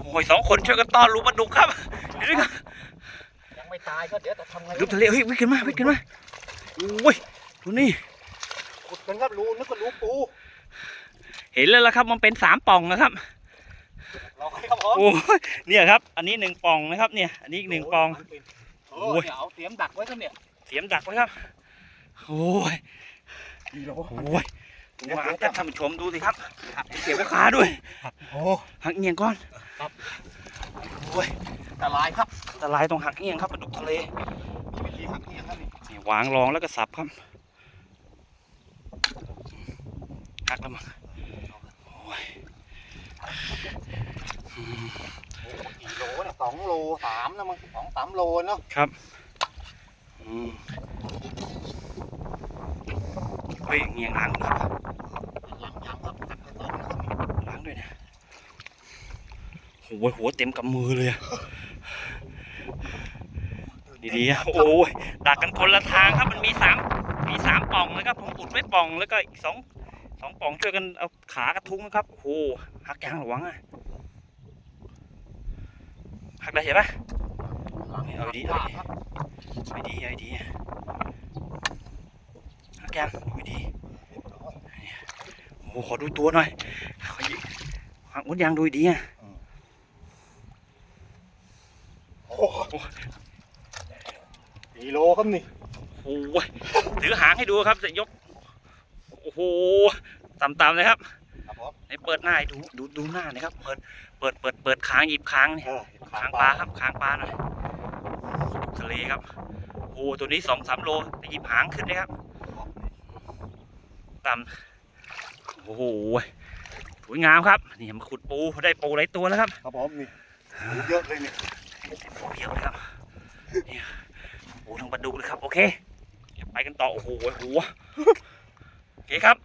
โอ้ยสองคนช่วยกันต้อนรูปปลาดุกครับเดี๋ยวก่อนยังไม่ตายก็เดี๋ยวจะทำไงดูทะเลเฮ้ยวิ่งขึ้นมาวิ่งขึ้นมาโอ้ยดูนี่ ขุดกันครับรูนึกว่ารูปูเห็นแล้วละครับ มันเป็นสามป่องนะครับเราให้ครับผมโอ้ยเนี่ยครับ อันนี้หนึ่งป่องนะครับ เนี่ย อันนี้อีกหนึ่งป่อง โอ้ยเอาเตรียมดักไว้ครับเนี่ยเสียมดักไว้ครับ โอ้ยดีแล้วโอ้ยมาท่านผู้ชมดูสิครับเก็บไว้ขาด้วย โอ้หักเงียงก่อน โอ้ยอันตรายครับอันตรายตรงหักเงียงครับปลาดุกทะเลมีวิธีหักเนี่ยครับนี่นี่วางรองแล้วก็สับครับหักแล้วมั้งโอ้ยกี่โลเนี่ยสองโลสามนะมึงสองสามโลเนาะอืมเฮ้ยเงียงหลังครับ หลังยังครับหักไปสองนะครับ หลังด้วยนะ โอ้ยหัวเต็มกำมือเลยอะดีๆอะโอ้ยดักกันคนละทางครับมันมีสามมีสามป่องนะครับผมอุดไว้ป่องแล้วก็อีกสองสองป่องช่วยกันเอาขากระทุ้งนะครับโอ้โหหักยางหลวงอะหักได้เห็นปะเอาดีเอาดีไม่ดีไอ้ดีอะหักยางไม่ดีโอ้โหขอดูตัวหน่อยขอยิหักมดยางดูดีอะ โอ้ กี่โลครับนี่โอ้ยถือหางให้ดูครับจะยก โอ้โหต่ำๆเลยครับครับผมให้เปิดหน้าให้ดูดูดูหน้าหนะครับ เปิดเปิดเปิดเปิดค้างหยิบค้างนี่เออค้างปลาครับค้างปลาหน่อยทะเลครับโอ้โหตัวนี้สองสามโลแต่หยิบหางขึ้นนะครับต่ำโอ้โหสวยงามครับนี่มาขุดปูได้ปูหลายตัวแล้วครับครับผมนี่เยอะเลยเนี่ย ปูเพียบเลยครับเนี่ยปูทั้งปลาดุก เครับโอเค ไปกันต่อ โอ้โหหัวโอเคครับ